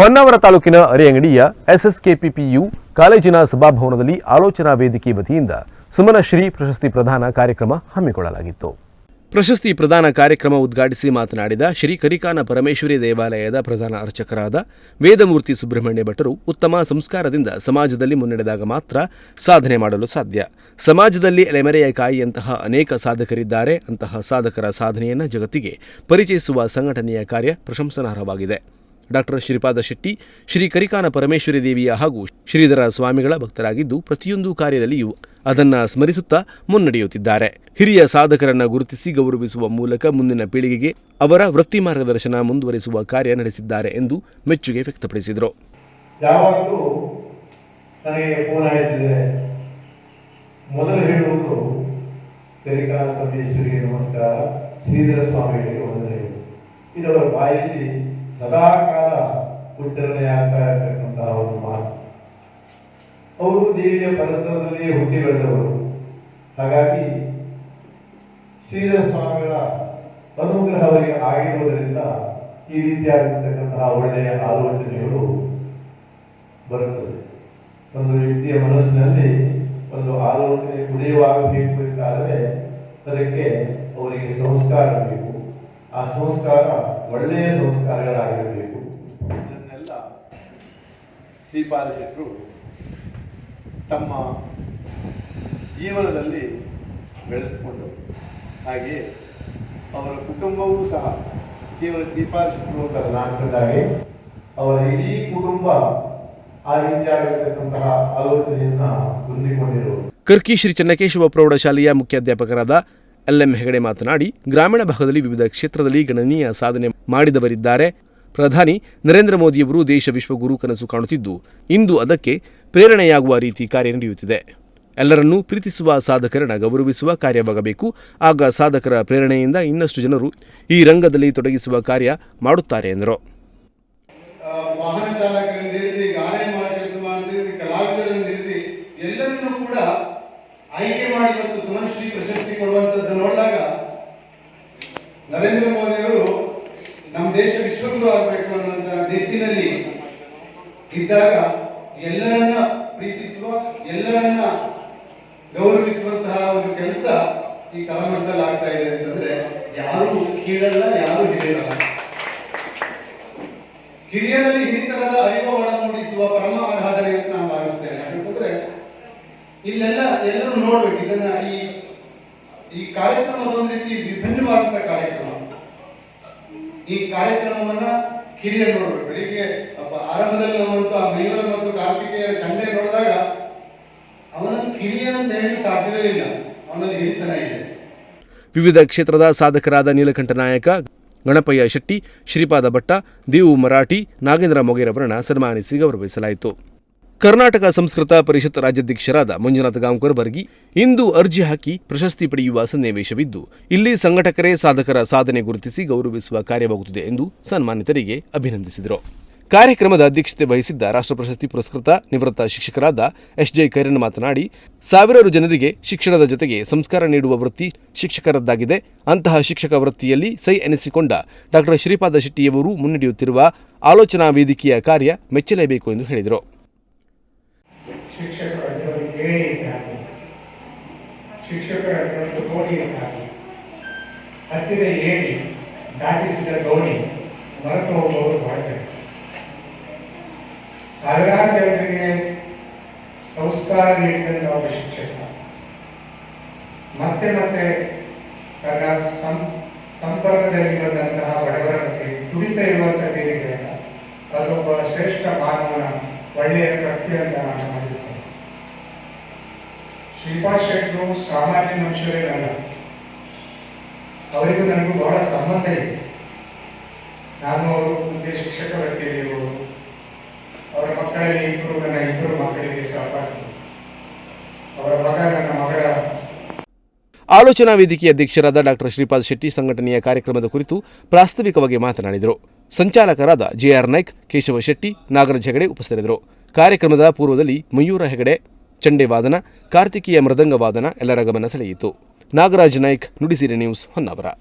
ಹೊನ್ನಾವರ ತಾಲೂಕಿನ ಅರೆಯಂಗಡಿಯ ಎಸ್ಎಸ್ಕೆಪಿಪಿಯು ಕಾಲೇಜಿನ ಸಭಾಭವನದಲ್ಲಿ ಆಲೋಚನಾ ವೇದಿಕೆ ವತಿಯಿಂದ ಸುಮನಶ್ರೀ ಪ್ರಶಸ್ತಿ ಪ್ರದಾನ ಕಾರ್ಯಕ್ರಮ ಹಮ್ಮಿಕೊಳ್ಳಲಾಗಿತ್ತು. ಪ್ರಶಸ್ತಿ ಪ್ರದಾನ ಕಾರ್ಯಕ್ರಮ ಉದ್ಘಾಟಿಸಿ ಮಾತನಾಡಿದ ಶ್ರೀ ಕರಿಕಾನ ಪರಮೇಶ್ವರಿ ದೇವಾಲಯದ ಪ್ರಧಾನ ಅರ್ಚಕರಾದ ವೇದಮೂರ್ತಿ ಸುಬ್ರಹ್ಮಣ್ಯ ಭಟ್ಟರು ಉತ್ತಮ ಸಂಸ್ಕಾರದಿಂದ ಸಮಾಜದಲ್ಲಿ ಮುನ್ನಡೆದಾಗ ಮಾತ್ರ ಸಾಧನೆ ಮಾಡಲು ಸಾಧ್ಯ. ಸಮಾಜದಲ್ಲಿ ಎಲೆಮರೆಯ ಕಾಯಿಯಂತಹ ಅನೇಕ ಸಾಧಕರಿದ್ದಾರೆ, ಅಂತಹ ಸಾಧಕರ ಸಾಧನೆಯನ್ನು ಜಗತ್ತಿಗೆ ಪರಿಚಯಿಸುವ ಸಂಘಟನೆಯ ಕಾರ್ಯ ಪ್ರಶಂಸನಾರ್ಹವಾಗಿದೆ. ಡಾಕ್ಟರ್ ಶ್ರೀಪಾದ ಶೆಟ್ಟಿ, ಶ್ರೀ ಕರಿಕಾನ ಪರಮೇಶ್ವರಿ ದೇವಿಯ ಹಾಗೂ ಶ್ರೀಧರ ಸ್ವಾಮಿಗಳ ಭಕ್ತರಾಗಿದ್ದು, ಪ್ರತಿಯೊಂದು ಕಾರ್ಯದಲ್ಲಿಯೂ ಅದನ್ನು ಸ್ಮರಿಸುತ್ತಾ ಮುನ್ನಡೆಯುತ್ತಿದ್ದಾರೆ. ಹಿರಿಯ ಸಾಧಕರನ್ನು ಗುರುತಿಸಿ ಗೌರವಿಸುವ ಮೂಲಕ ಮುಂದಿನ ಪೀಳಿಗೆಗೆ ಅವರ ವೃತ್ತಿ ಮಾರ್ಗದರ್ಶನ ಮುಂದುವರಿಸುವ ಕಾರ್ಯ ನಡೆಸಿದ್ದಾರೆ ಎಂದು ಮೆಚ್ಚುಗೆ ವ್ಯಕ್ತಪಡಿಸಿದರು. ಕರಿಕಾಲ ಪರಮೇಶ್ವರಿಗೆ ನಮಸ್ಕಾರ, ಶ್ರೀಧರ ಸ್ವಾಮಿಗಳಿಗೆ ಇದವರ ಬಾಯಲ್ಲಿ ಸದಾಕಾಲ ಉಚ್ಚರಣೆ ಆಗ್ತಾ ಇರತಕ್ಕಂತಹ ಒಂದು ಮಾತು. ಅವರು ದೇವಿಯ ಪರಿಸರದಲ್ಲಿಯೇ ಹುಟ್ಟಿ ಬೆಳೆದವರು. ಹಾಗಾಗಿ ಶ್ರೀಧರ ಸ್ವಾಮಿಗಳ ಅನುಗ್ರಹ ಅವರಿಗೆ ಆಗಿರುವುದರಿಂದ ಈ ರೀತಿಯಾಗಿರ್ತಕ್ಕಂತಹ ಒಳ್ಳೆಯ ಆಲೋಚನೆಗಳು ಬರುತ್ತದೆ ಒಂದು ವ್ಯಕ್ತಿಯ ಮನಸ್ಸಿನಲ್ಲಿ ಒಂದು ಆಲೋಚನೆ ಉದಯವಾಗಬೇಕು ಎಂದಾದರೆ ಅದಕ್ಕೆ ಅವರಿಗೆ ಸಂಸ್ಕಾರ ಬೇಕು. ಆ ಸಂಸ್ಕಾರ ಒಳ್ಳೆಯ ಸಂಸ್ಕಾರಗಳಾಗಿರಬೇಕು. ಇದನ್ನೆಲ್ಲ ಶ್ರೀಪಾದ ಶೆಟ್ಟರು ತಮ್ಮ ಜೀವನದಲ್ಲಿ ಬೆಳೆಸಿಕೊಂಡರು ಹಾಗೆಯೇ ಅವರ ಕುಟುಂಬವೂ ಸಹ ಕೇವಲ ಶ್ರೀಪಾದ ಶೆಟ್ಟರು ಅಂತ ನಾಟಕದಾಗೆ ಅವರ ಇಡೀ ಕುಟುಂಬ ಆ ರೀತಿಯಾಗಿರ್ತಕ್ಕಂತಹ ಆಲೋಚನೆಯನ್ನು ಹೊಂದಿಕೊಂಡಿರುವುದು ಕರ್ಕಿ ಶ್ರೀ ಚೆನ್ನಕೇಶವ ಪ್ರೌಢಶಾಲೆಯ ಮುಖ್ಯಾಧ್ಯಾಪಕರಾದ ಎಲ್ಎಂ ಹೆಗಡೆ ಮಾತನಾಡಿ, ಗ್ರಾಮೀಣ ಭಾಗದಲ್ಲಿ ವಿವಿಧ ಕ್ಷೇತ್ರದಲ್ಲಿ ಗಣನೀಯ ಸಾಧನೆ ಮಾಡಿದವರಿದ್ದಾರೆ. ಪ್ರಧಾನಿ ನರೇಂದ್ರ ಮೋದಿಯವರು ದೇಶ ವಿಶ್ವಗುರು ಕನಸು ಕಾಣುತ್ತಿದ್ದು, ಇಂದು ಅದಕ್ಕೆ ಪ್ರೇರಣೆಯಾಗುವ ರೀತಿ ಕಾರ್ಯ ನಡೆಯುತ್ತಿದೆ. ಎಲ್ಲರನ್ನೂ ಪ್ರೀತಿಸುವ ಸಾಧಕರನ್ನ ಗೌರವಿಸುವ ಕಾರ್ಯವಾಗಬೇಕು. ಆಗ ಸಾಧಕರ ಪ್ರೇರಣೆಯಿಂದ ಇನ್ನಷ್ಟು ಜನರು ಈ ರಂಗದಲ್ಲಿ ತೊಡಗಿಸುವ ಕಾರ್ಯ ಮಾಡುತ್ತಾರೆ ಎಂದರು. ಎಲ್ಲರನ್ನೂ ಕೂಡ ಆಯ್ಕೆ ಮಾಡಿ ಮತ್ತು ಸುಮನಶ್ರೀ ಪ್ರಶಸ್ತಿ ಕೊಡುವಂಥದ್ದು ನೋಡಿದಾಗ ನರೇಂದ್ರ ಮೋದಿ ಅವರು ನಮ್ಮ ದೇಶ ವಿಶ್ವಗುರು ಆಗಬೇಕು ಅನ್ನುವಂಥ ನಿಟ್ಟಿನಲ್ಲಿ ಇದ್ದಾಗ ಎಲ್ಲರನ್ನ ಪ್ರೀತಿಸುವ, ಎಲ್ಲರನ್ನ ಗೌರವಿಸುವಂತಹ ಒಂದು ಕೆಲಸ ಈ ಕಲಾಮಂಡಲ ಆಗ್ತಾ ಇದೆ ಅಂತಂದ್ರೆ ಯಾರು ಕೀಳಲ್ಲ, ಯಾರು ಹಿರಿಯರಲ್ಲ ಹಿರಿಯರಲ್ಲಿ ಹಿರಿತನದ ಅರಿವು ಇದನ್ನ ಈ ಈ ಕಾರ್ಯಕ್ರಮ ಒಂದು ರೀತಿ ವಿಭಿನ್ನವಾದಂತ ಕಾರ್ಯಕ್ರಮ. ಈ ಕಾರ್ಯಕ್ರಮವನ್ನ ಹಿರಿಯರು ನೋಡಬೇಕು. ಬೆಳಿಗ್ಗೆ ಆರಂಭದಲ್ಲಿ ನಮ್ಮಂತ ಮಯೂರ ಮತ್ತು ಕಾರ್ತಿಕೇಯರ ಚಂಡೆ ನೋಡಿದಾಗ ಅವನನ್ನು ಕಿರಿಯ ಅಂತ ಹೇಳಿ ಸಾಧ್ಯವೇ ಇಲ್ಲ. ಅವನಲ್ಲಿ ಹಿರಿತನ ಇದೆ. ವಿವಿಧ ಕ್ಷೇತ್ರದ ಸಾಧಕರಾದ ನೀಲಕಂಠ ನಾಯಕ, ಗಣಪಯ್ಯ ಶೆಟ್ಟಿ, ಶ್ರೀಪಾದ ಭಟ್ಟ, ದೇವು ಮರಾಠಿ, ನಾಗೇಂದ್ರ ಮೊಗೇರವರನ್ನ ಸನ್ಮಾನಿಸಿ ಗೌರವಿಸಲಾಯಿತು. ಕರ್ನಾಟಕ ಸಂಸ್ಕೃತ ಪರಿಷತ್ ರಾಜ್ಯಾಧ್ಯಕ್ಷರಾದ ಮಂಜುನಾಥ ಗಾಂವ್ಕರ್ ಬರ್ಗಿ, ಇಂದು ಅರ್ಜಿ ಹಾಕಿ ಪ್ರಶಸ್ತಿ ಪಡೆಯುವ ಸನ್ನಿವೇಶವಿದ್ದು, ಇಲ್ಲಿ ಸಂಘಟಕರೇ ಸಾಧಕರ ಸಾಧನೆ ಗುರುತಿಸಿ ಗೌರವಿಸುವ ಕಾರ್ಯವಾಗುತ್ತಿದೆ ಎಂದು ಸನ್ಮಾನಿತರಿಗೆ ಅಭಿನಂದಿಸಿದರು. ಕಾರ್ಯಕ್ರಮದ ಅಧ್ಯಕ್ಷತೆ ವಹಿಸಿದ್ದ ರಾಷ್ಟ್ರ ಪ್ರಶಸ್ತಿ ಪುರಸ್ಕೃತ ನಿವೃತ್ತ ಶಿಕ್ಷಕರಾದ ಎಸ್. ಜೆ. ಕೈರನ್ ಮಾತನಾಡಿ, ಸಾವಿರಾರು ಜನರಿಗೆ ಶಿಕ್ಷಣದ ಜೊತೆಗೆ ಸಂಸ್ಕಾರ ನೀಡುವ ವೃತ್ತಿ ಶಿಕ್ಷಕರದ್ದಾಗಿದೆ. ಅಂತಹ ಶಿಕ್ಷಕ ವೃತ್ತಿಯಲ್ಲಿ ಸೈ ಎನಿಸಿಕೊಂಡ ಡಾಕ್ಟರ್ ಶ್ರೀಪಾದ ಶೆಟ್ಟಿಯವರು ಮುನ್ನಡೆಯುತ್ತಿರುವ ಆಲೋಚನಾ ವೇದಿಕೆಯ ಕಾರ್ಯ ಮೆಚ್ಚಲೇಬೇಕು ಎಂದು ಹೇಳಿದರು. ಇದ್ದಾಗೆ ಶಿಕ್ಷಕರ ದೋಣಿ ಇದ್ದಾಗೆ ಹತ್ತಿದ ಏಣಿ ದಾಟಿಸಿದ ದೋಣಿ ಮರೆತು ಹೋಗುವವರು ಮಾಡ್ತಾರೆ ಸಾವಿರಾರು ಜನರಿಗೆ ಸಂಸ್ಕಾರ ನೀಡಿದಂಥ ಒಬ್ಬ ಶಿಕ್ಷಕ. ಮತ್ತೆ ಮತ್ತೆ ತನ್ನ ಸಂಪರ್ಕದಲ್ಲಿ ಬಂದಂತಹ ಬಡವರ ಬಗ್ಗೆ ತುಡಿತ ಇರುವಂಥ ಬೇರೆ ಅದೊಬ್ಬ ಶ್ರೇಷ್ಠ ಮಾನವನ ಒಳ್ಳೆಯ ಕೃತ್ಯ ಅಂತ ನಾನು ಶ್ರೀಪಾದ್ ಶೆಟ್ಟರು ಸಾಮಾನ್ಯ ಮನುಷ್ಯರೇನಲ್ಲ. ಅವರಿಗೂ ನನಗೂ ಬಹಳ ಸಂಬಂಧ ಇದೆ. ನಾನು ಅವರು ಮುಂದೆ ಶಿಕ್ಷಕ ವೃತ್ತಿಯಲ್ಲಿರುವರು ಅವರ ಮಕ್ಕಳಲ್ಲಿ ಇಬ್ಬರು, ನನ್ನ ಇಬ್ಬರು ಮಕ್ಕಳಿಗೆ ಸಹಪಾಠಿ. ಅವರ ಮಗ, ನನ್ನ ಮಗಳ. ಆಲೋಚನಾ ವೇದಿಕೆಯ ಅಧ್ಯಕ್ಷರಾದ ಡಾಕ್ಟರ್ ಶ್ರೀಪಾದ್ ಶೆಟ್ಟಿ ಸಂಘಟನೆಯ ಕಾರ್ಯಕ್ರಮದ ಕುರಿತು ಪ್ರಾಸ್ತಾವಿಕವಾಗಿ ಮಾತನಾಡಿದರು. ಸಂಚಾಲಕರಾದ ಜೆಆರ್ ನಾಯ್ಕ್, ಕೇಶವ ಶೆಟ್ಟಿ, ನಾಗರಾಜ್ ಹೆಗಡೆ ಉಪಸ್ಥಿತರಿದ್ದರು. ಕಾರ್ಯಕ್ರಮದ ಪೂರ್ವದಲ್ಲಿ ಮಯೂರ ಹೆಗಡೆ ಚಂಡೆ ವಾದನ ಕಾರ್ತಿಕೀಯ ಮೃದಂಗ ವಾದನ ಎಲ್ಲರ ಗಮನ ಸೆಳೆಯಿತು. ನಾಗರಾಜ್ ನಾಯ್ಕ್ ನುಡಿಸಿರಿ ನ್ಯೂಸ್ ಹೊನ್ನಾವರ.